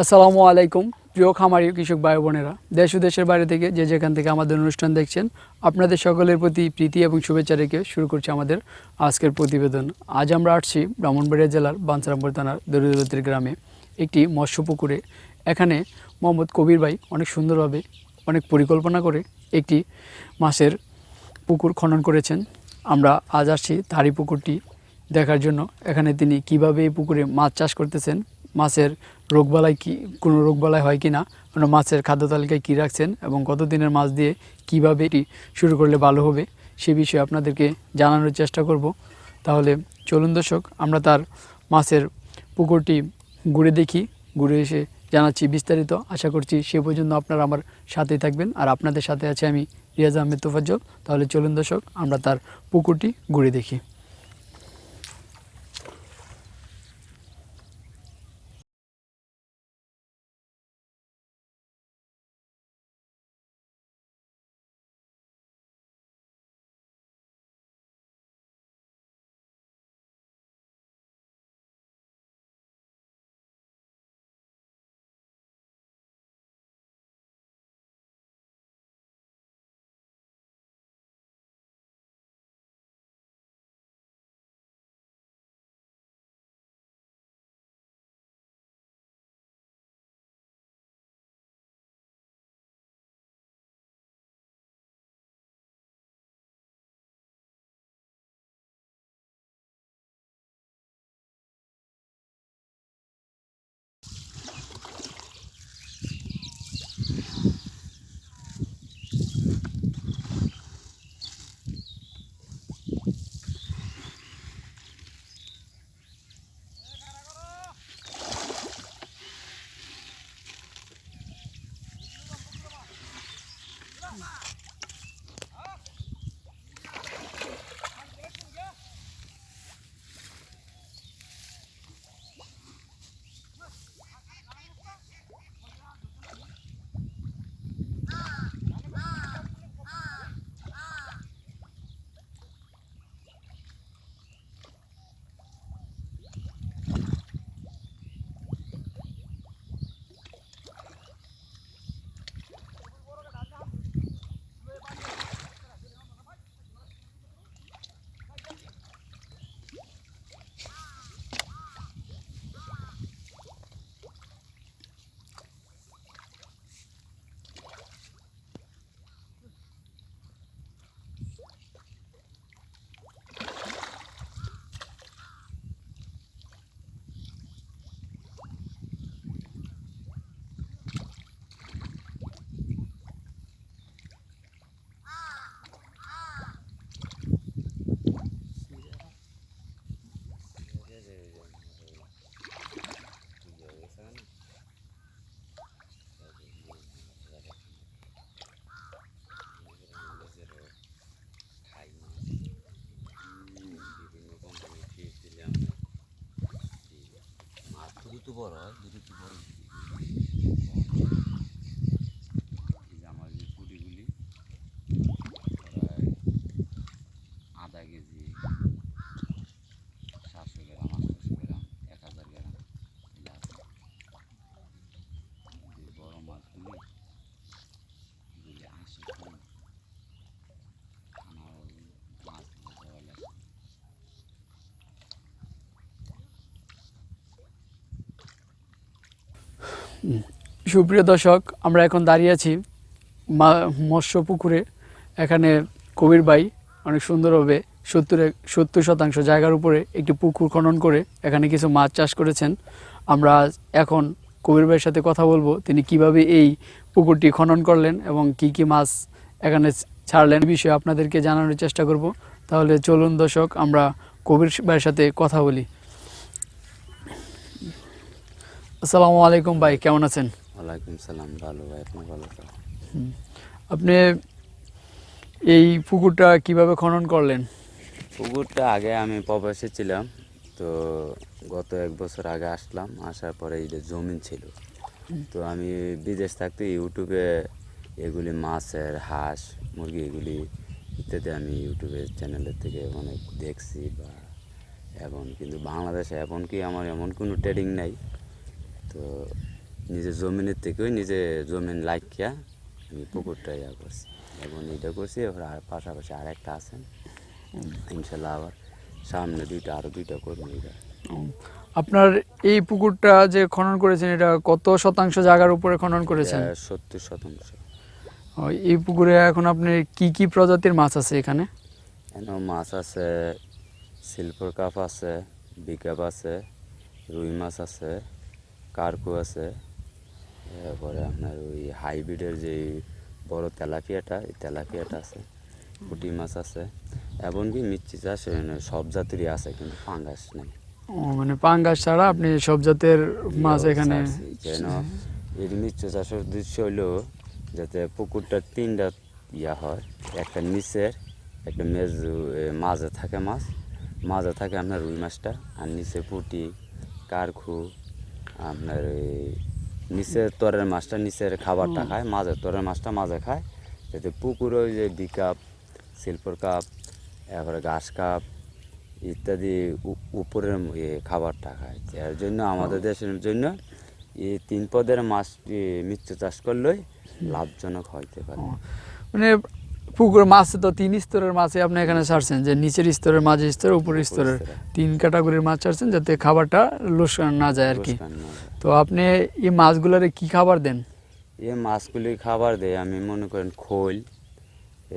আসসালামু আলাইকুম, প্রিয় খামারি কৃষক ভাই বোনেরা। দেশ ও দেশের বাইরে থেকে যে যেখান থেকে আমাদের অনুষ্ঠান দেখছেন, আপনাদের সকলের প্রতি প্রীতি এবং শুভেচ্ছা রেখে শুরু করছি আমাদের আজকের প্রতিবেদন। আজ আমরা আসছি ব্রাহ্মণবাড়িয়া জেলার বাঞ্ছারামপুর থানার দরিদ্রতির গ্রামে একটি মৎস্য পুকুরে। এখানে মোহাম্মদ কবির ভাই অনেক সুন্দরভাবে অনেক পরিকল্পনা করে একটি মাছের পুকুর খনন করেছেন। আমরা আজ আসছি তারই পুকুরটি দেখার জন্য। এখানে তিনি কীভাবে এই পুকুরে মাছ চাষ করতেছেন, মাছের রোগবালাই কি, কোনো রোগবালাই হয় কি না মানে মাছের খাদ্য তালিকায় কী রাখছেন এবং কত দিনের মাছ দিয়ে কীভাবে এটি শুরু করলে ভালো হবে, সে বিষয়ে আপনাদেরকে জানানোর চেষ্টা করব। তাহলে চলুন দর্শক, আমরা তার মাছের পুকুরটি ঘুরে দেখি, ঘুরে এসে জানাচ্ছি বিস্তারিত। আশা করছি সে পর্যন্ত আপনারা আমার সাথেই থাকবেন। আর আপনাদের সাথে আছে আমি রিয়াজ আহমেদ তোফাজ্জল। তাহলে চলুন দর্শক, আমরা তার পুকুরটি ঘুরে দেখি। দ্রুত বড় হয় দ্রুত বড় এই যে আমার যে পুরিগুলি প্রায় আধা কেজি সাতশো গ্রাম আটশোশো গ্রাম এক হাজার গ্রাম এগুলো আছে যে বড় মাছগুলি এগুলি আশি টন আমার মাছ ধরা লাগে সুপ্রিয় দর্শক, আমরা এখন দাঁড়িয়ে আছি মৎস্য পুকুরে এখানে কবির ভাই অনেক সুন্দরভাবে সত্তর সত্তর শতাংশ জায়গার উপরে একটি পুকুর খনন করে এখানে কিছু মাছ চাষ করেছেন। আমরা এখন কবির ভাইয়ের সাথে কথা বলব। তিনি কীভাবে এই পুকুরটি খনন করলেন এবং কি কি মাছ এখানে ছাড়লেন বিষয়ে আপনাদেরকে জানানোর চেষ্টা করব। তাহলে চলুন দর্শক, আমরা কবির ভাইয়ের সাথে কথা বলি। আসসালামু আলাইকুম ভাই কেমন আছেন? ওয়ালাইকুম সালাম ভালো ভাই আপনি ভালো তো আপনি এই পুকুরটা কীভাবে খনন করলেন? পুকুরটা আগে আমি প্রবাসে ছিলাম তো গত এক বছর আগে আসলাম আসার পরে এটা জমিন ছিল। তো আমি বিদেশ থাকতে ইউটিউবে এগুলি মাছের হাঁস মুরগি এগুলি ইত্যাদি আমি ইউটিউবের চ্যানেলের থেকে অনেক দেখছি বা এখন কিন্তু বাংলাদেশে এখন কি আমার এমন কোনো ট্রেডিং নাই। তো নিজের জমিনের থেকেও নিজে জমিন লাইকিয়া আমি পুকুরটা ইয়া করছি। এবং এটা করছি এবার আর পাশাপাশি আর একটা আছে। ইনশাল্লাহ আবার সামনে দুইটা আরও দুইটা করব এটা আপনার এই পুকুরটা যে খনন করেছেন এটা কত শতাংশ জায়গার উপরে খনন করেছেন? সত্তর শতাংশ। এই পুকুরে এখন আপনি কি কি প্রজাতির মাছ আছে এখানে? এখানে মাছ আছে সিলভার কাপ আছে বিকাপ আছে রুই মাছ আছে কার্কু আছে। এরপরে আপনার ওই হাইব্রিডের যে বড় তেলাপিয়াটা এই তেলাপিয়াটা আছে। পুঁটি মাছ আছে। এমনকি মিষ্টি চাষ সব জাতেরই আছে কিন্তু ফাঙ্গাস নেই। মানে পাঙ্গাস ছাড়া আপনি সব জাতের মাছ এখানে যেন এই মিষ্টি চাষের উদ্দেশ্য হইল যাতে পুকুরটা তিনটা ইয়া হয় একটা নিচের একটা মেজ মাঝে থাকে মাছ। মাঝে থাকে আপনার রুই মাছটা আর নিচে পুঁটি কারখু আপনার এই নিচের তরের মাছটা নিচের খাবারটা খায় মাঝের তরের মাছটা মাঝে খায়। যাতে পুকুরে ওই যে বি কাপ সিলভার কাপ এরপরে ঘাস কাপ ইত্যাদি উপরের এ খাবারটা খায়। এর জন্য আমাদের দেশের জন্য এই তিন পদের মাছ মৃত্যু চাষ করলেই লাভজনক হইতে পারে। মানে পুকুর মাছ তো তিন স্তরের মাছে আপনি এখানে ছাড়ছেন যে নিচের স্তরের মাঝের স্তরের উপরের স্তরের। তিন ক্যাটাগরির মাছ ছাড়ছেন যাতে খাবারটা লোকসান না যায় আর কি। তো আপনি এই মাছগুলোরে কি খাবার দেন? এই মাছগুলি খাবার দেয় আমি মনে করেন খোল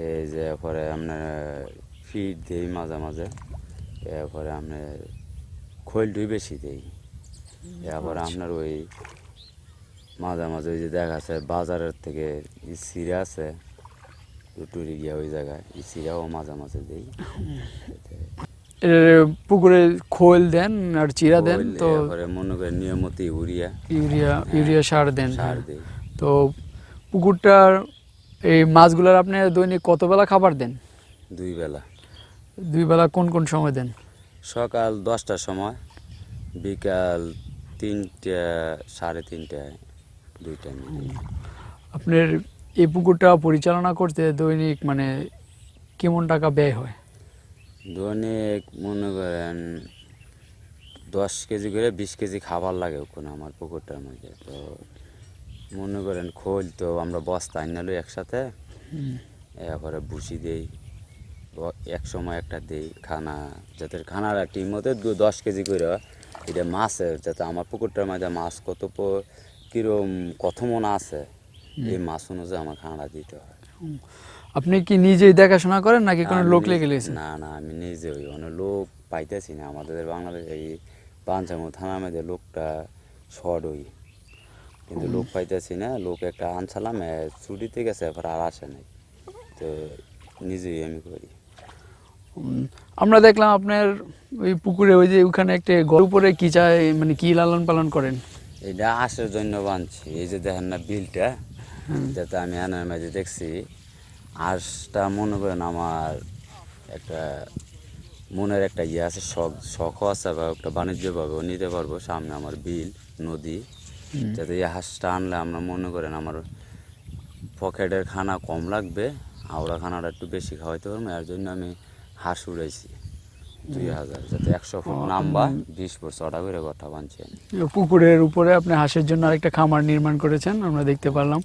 এই যে পরে আপনার ফিড দিই মাঝে মাঝে এরপরে আপনার খোলটুই বেশি দিই। এরপরে আপনার ওই মাঝে মাঝে ওই যে দেখা যাচ্ছে বাজারের থেকে সিরা আছে টুটুরি গিয়া ওই জায়গায়। ই সিরাও মাঝে মাঝে দিই। পুকুরে খোল দেন আর চিরা দেন তো মনে করেন নিয়মিত ইউরিয়া। ইউরিয়া ইউরিয়া সার দেন। সার হ্যাঁ। দিই। তো পুকুরটার এই মাছগুলোর আপনি দৈনিক কত বেলা খাবার দেন? দুই বেলা। দুই বেলা কোন কোন সময় দেন? সকাল দশটার সময় বিকাল তিনটা সাড়ে তিনটায় দুইটা আপনার এই পুকুরটা পরিচালনা করতে দৈনিক মানে কেমন টাকা ব্যয় হয়? দৈনিক মনে করেন দশ কেজি করে বিশ কেজি খাবার লাগে ওখানে আমার পুকুরটার মধ্যে। তো মনে করেন খোল তো আমরা বস্তা আনালো একসাথে এরপরে ভুসি দেই এক সময় একটা দিই খানা যাদের খানার ঠিক মতো দু- দশ কেজি করে এটা মাছের যাতে আমার পুকুরটার মধ্যে মাছ কত কিরম কত মন আছে। এই মাছ অনুযায়ী আমার খানাটা দিতে হয়। আপনি কি নিজেই দেখাশোনা করেন নাকি কোনো লোক লেগে লেগেছে না না আমি নিজে ওই অনেক লোক পাইতেছি না। আমাদের বাংলাদেশ এই পাঞ্চামু থানার মধ্যে লোকটা শর্ট হই কিন্তু লোক পাইতেছি না। লোক একটা আনছিলাম ছুটিতে গেছে এবার আর আসে নাই। তো নিজেই আমি করি। আমরা দেখলাম আপনার ওই পুকুরে ওই যে ওখানে একটা গর উপরে কী চায় মানে কী লালন পালন করেন? এটা আসার জন্য বানছি। এই যে দেখেন না বিলটা। যাতে আমি আনার মাঝে দেখছি আঁশটা মনে করেন আমার একটা মনের একটা ইয়ে আছে শখ শখও আছে বা একটা বাণিজ্যভাবেও নিতে পারব সামনে আমার বিল নদী। যাতে এই হাঁসটা আনলে আমরা মনে করেন আমার পকেটের খানা কম লাগবে আওড়া খানাটা একটু বেশি খাওয়াইতে পারব এর জন্য আমি হাঁস উড়াইছি। দুই হাজার যাতে একশো ফুট নামবা বিশ ফুট চড়া করে পুকুরের উপরে আপনি হাঁসের জন্য আরেকটা খামার নির্মাণ করেছেন আমরা দেখতে পারলাম।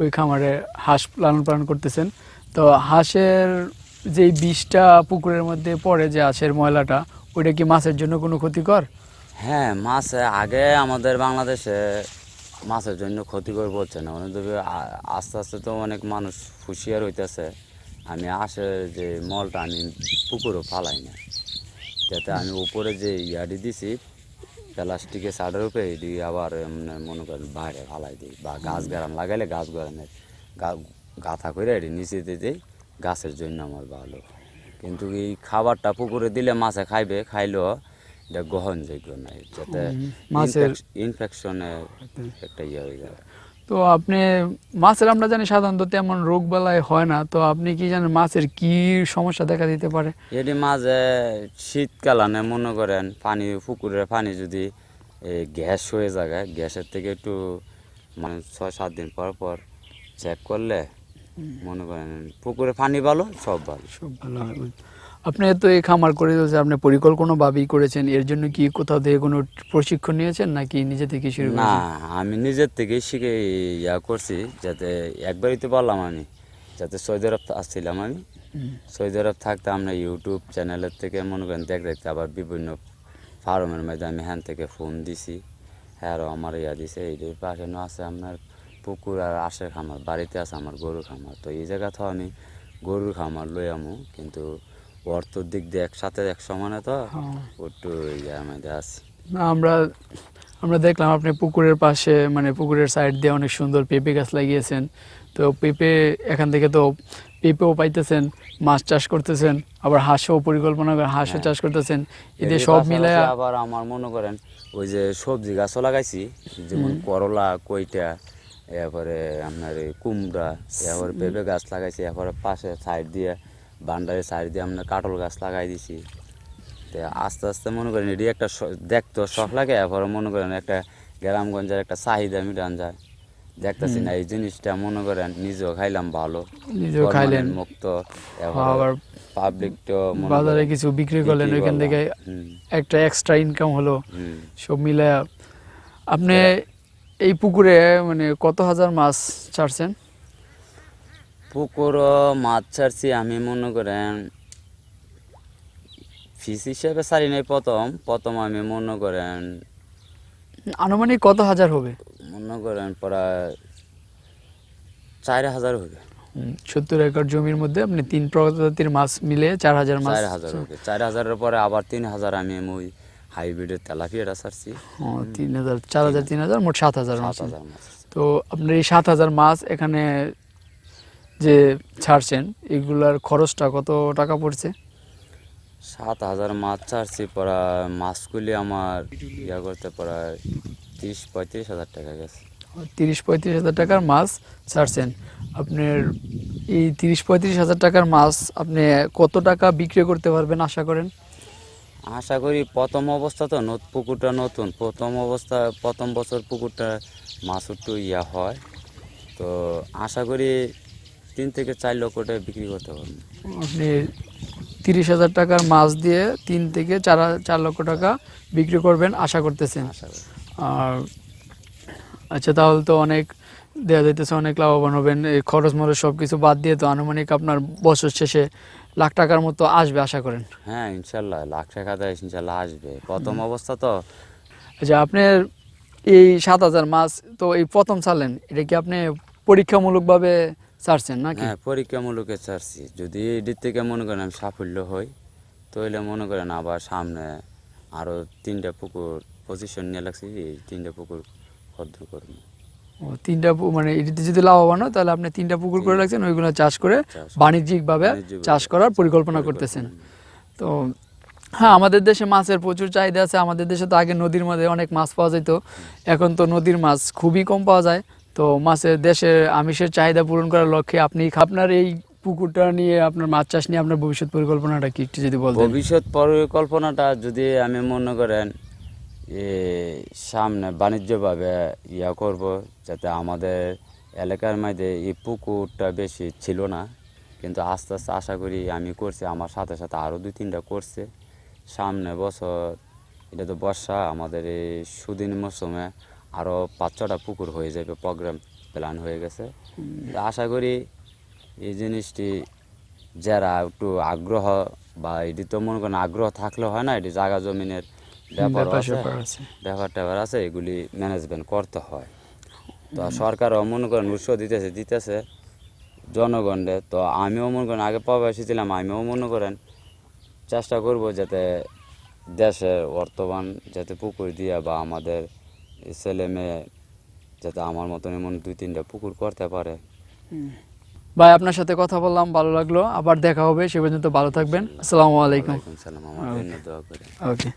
ওই খামারে হাঁস লালন পালন করতেছেন। তো হাঁসের যেই বিষটা পুকুরের মধ্যে পড়ে যে হাঁসের ময়লাটা ওইটা কি মাছের জন্য কোনো ক্ষতিকর? হ্যাঁ মাছ আগে আমাদের বাংলাদেশে মাছের জন্য ক্ষতিকর বলছে না। তবে আস্তে আস্তে তো অনেক মানুষ হুঁশিয়ার হইতেছে আমি আসে যে মলটা আমি পুকুরও ফালাই না। যাতে আমি উপরে যে ইয়াটি দিছি প্লাস্টিকের সাইডের উপরে এটি আবার মনে করেন বাইরে ফালাই দিই বা গাছ গাড়ান লাগাইলে গাছ গাড়ানের গাথা করে এটি নিচে দিয়ে দিই গাছের জন্য আমার ভালো। কিন্তু এই খাবারটা পুকুরে দিলে মাছে খাইবে খাইলেও এটা গ্রহণযোগ্য নাই যাতে মাছের- ইনফেকশনের একটা ইয়ে হয়ে যায়। তো আপনি মাছের আমরা জানি সাধারণত তেমন রোগ বালাই হয় না তো আপনি কি জানেন মাছের কি সমস্যা দেখা দিতে পারে? এটি মাঝে শীতকালানে মনে করেন পানি পুকুরের পানি যদি গ্যাস হয়ে যায় গ্যাসের থেকে একটু মানে ছয় সাত দিন পর পর চেক করলে মনে করেন পুকুরে পানি ভালো সব ভালো। সব ভালো আপনি তো এই খামার করে দিয়েছেন আপনি পরিকল্পনাভাবেই করেছেন এর জন্য কি কোথাও থেকে কোনো প্রশিক্ষণ নিয়েছেন নাকি নিজে থেকে শুরু না আমি নিজের থেকেই শিখে ইয়া করছি যাতে একবারই তো বললাম আমি যাতে সৌদি আরব আসছিলাম আমি। সৌদি আরব থাকতে আমরা ইউটিউব চ্যানেলের থেকে মনে করেন দেখ দেখতে আবার বিভিন্ন ফার্মের মধ্যে আমি হ্যান থেকে ফোন দিছি। হ্যাঁ আরও আমার ইয়া দিছে এইটার পাশে না আছে আপনার পুকুর আর আশের খামার বাড়িতে আছে আমার গরুর খামার। তো এই জায়গাতেও আমি গরুর খামার লই আমু কিন্তু অর্থর দিক দিয়ে একসাথে এক সমানে তো? হ্যাঁ। একটু ইয়ার মধ্যে না, আমরা আমরা দেখলাম আপনি পুকুরের পাশে মানে পুকুরের সাইড দিয়ে অনেক সুন্দর পেঁপে গাছ লাগিয়েছেন। তো পেঁপে এখান থেকে তো পেঁপেও পাইতেছেন মাছ চাষ করতেছেন আবার হাঁসও পরিকল্পনা করে হাঁসও হ্যাঁ। চাষ করতেছেন। এদের সব মিলায় আবার আমার মনে করেন ওই যে সবজি গাছও লাগাইছি যেমন করলা কইটা এরপরে আপনার কুমড়া এরপরে পেঁপে গাছ লাগাইছি এরপরে পাশে সাইড দিয়ে বান্ডারের সাইড দিয়ে আপনার কাটল গাছ লাগাই দিছি। তো আস্তে আস্তে মনে করেন এটি একটা দেখতে শখ লাগে এরপরে মনে করেন একটা গ্রামগঞ্জের একটা চাহিদা মিটান যায়। দেখতেছি না এই জিনিসটা মনে করেন নিজেও খাইলাম ভালো নিজেও খাইলেন। মুক্ত আবার পাবলিক তো বাজারে কিছু বিক্রি করলেন ওইখান থেকে একটা এক্সট্রা ইনকাম হলো সব মিলায়। আপনি এই পুকুরে মানে কত হাজার মাছ ছাড়ছেন? পুকুর মাছ ছাড়ছি আমি মনে করেন ফিস হিসেবে ছাড়ি নাই প্রথম প্রথম আমি মনে করেন আনুমানিক কত হাজার হবে? মনে করেন প্রায় চার হাজার হবে। সত্তর একর জমির মধ্যে আপনি তিন প্রজাতির মাছ মিলে চার হাজার মাছ চার হাজার হবে। চার হাজারের পরে আবার তিন হাজার আমি ওই হাইব্রিডের তেলাপিয়াটা ছাড়ছি। তিন হাজার চার হাজার তিন হাজার মোট সাত হাজার মাছ। সাত হাজার মাছ তো আপনার এই সাত হাজার মাছ এখানে যে ছাড়ছেন এগুলার খরচটা কত টাকা পড়ছে? সাত হাজার মাছ ছাড়ছি প্রায় মাছগুলি আমার ইয়া করতে প্রায় তিরিশ পঁয়ত্রিশ হাজার টাকা গেছে। তিরিশ পঁয়ত্রিশ হাজার টাকার মাছ ছাড়ছেন। আপনার এই তিরিশ পঁয়ত্রিশ হাজার টাকার মাছ আপনি কত টাকা বিক্রি করতে পারবেন আশা করেন? আশা করি প্রথম অবস্থা তো নত- পুকুরটা নতুন। প্রথম অবস্থা প্রথম বছর পুকুরটা মাছ একটু ইয়া হয়। তো আশা করি তিন থেকে চার লক্ষ টাকা বিক্রি করতে পারব। আপনি তিরিশ হাজার টাকার মাছ দিয়ে তিন থেকে চার চার লক্ষ টাকা বিক্রি করবেন আশা করতেছেন। আর আচ্ছা তাহলে তো অনেক দেওয়া যাইতেছে অনেক লাভবান হবেন। এই খরচ মরচ সব কিছু বাদ দিয়ে তো আনুমানিক আপনার বছর শেষে লাখ টাকার মতো আসবে আশা করেন। হ্যাঁ ইনশাল্লাহ লাখ টাকা তো ইনশাল্লাহ আসবে। প্রথম অবস্থা তো আচ্ছা আপনার এই সাত হাজার মাছ তো এই প্রথম ছাড়লেন এটা কি আপনি পরীক্ষামূলকভাবে ছাড়ছেন নাকি? হ্যাঁ পরীক্ষামূলকে ছাড়ছি। যদি এদিক থেকে মনে করেন আমি সাফল্য হই তাহলে মনে করেন আবার সামনে আরও তিনটা পুকুর পজিশন নিয়ে লাগছি এই তিনটা পুকুর ভদ্র করব। ও, তিনটা মানে এটিতে যদি লাভবান হয় তাহলে আপনি তিনটা পুকুর করে রাখছেন ওইগুলো চাষ করে বাণিজ্যিকভাবে চাষ করার পরিকল্পনা করতেছেন। তো হ্যাঁ আমাদের দেশে মাছের প্রচুর চাহিদা আছে আমাদের দেশে তো আগে নদীর মধ্যে অনেক মাছ পাওয়া যেত এখন তো নদীর মাছ খুবই কম পাওয়া যায়। তো মাছের দেশের আমিষের চাহিদা পূরণ করার লক্ষ্যে আপনি আপনার এই পুকুরটা নিয়ে, আপনার মাছ চাষ নিয়ে আপনার ভবিষ্যৎ পরিকল্পনাটা কি? একটু যদি বলতেন। ভবিষ্যৎ পরিকল্পনাটা যদি আমি মনে করেন, এ, সামনে বাণিজ্যভাবে ইয়া করব, যাতে আমাদের এলাকার মধ্যে এই পুকুরটা বেশি ছিল না, কিন্তু আস্তে আস্তে আশা করি আমি করছি। আমার সাথে সাথে আরও দুই তিনটা করছে। সামনে বছর, এটা তো বর্ষা, আমাদের এই সুদিন মৌসুমে আরও পাঁচ ছটা পুকুর হয়ে যাবে প্রোগ্রাম প্ল্যান হয়ে গেছে। আশা করি এই জিনিসটি যারা একটু আগ্রহ বা এটি তো মনে করেন আগ্রহ থাকলে হয় না এটি জায়গা জমিনের ব্যাপার ব্যাপার আছে ব্যাপার ট্যাপার আছে এগুলি ম্যানেজমেন্ট করতে হয়। তো সরকারও মনে করেন উৎস দিতেছে দিতেছে জনগণে তো আমিও মনে করেন আগে প্রবাসী ছিলাম আমিও মনে করেন চেষ্টা করব যাতে দেশের বর্তমান যাতে পুকুর দিয়া বা আমাদের ছেলে মেয়ে যাতে আমার মতন এমন দুই তিনটা পুকুর করতে পারে। ভাই আপনার সাথে কথা বললাম ভালো লাগল। আবার দেখা হবে সে পর্যন্ত ভালো থাকবেন। আসসালামু আলাইকুম। ওয়ালাইকুম সালাম আমার জন্য দোয়া করে ওকে।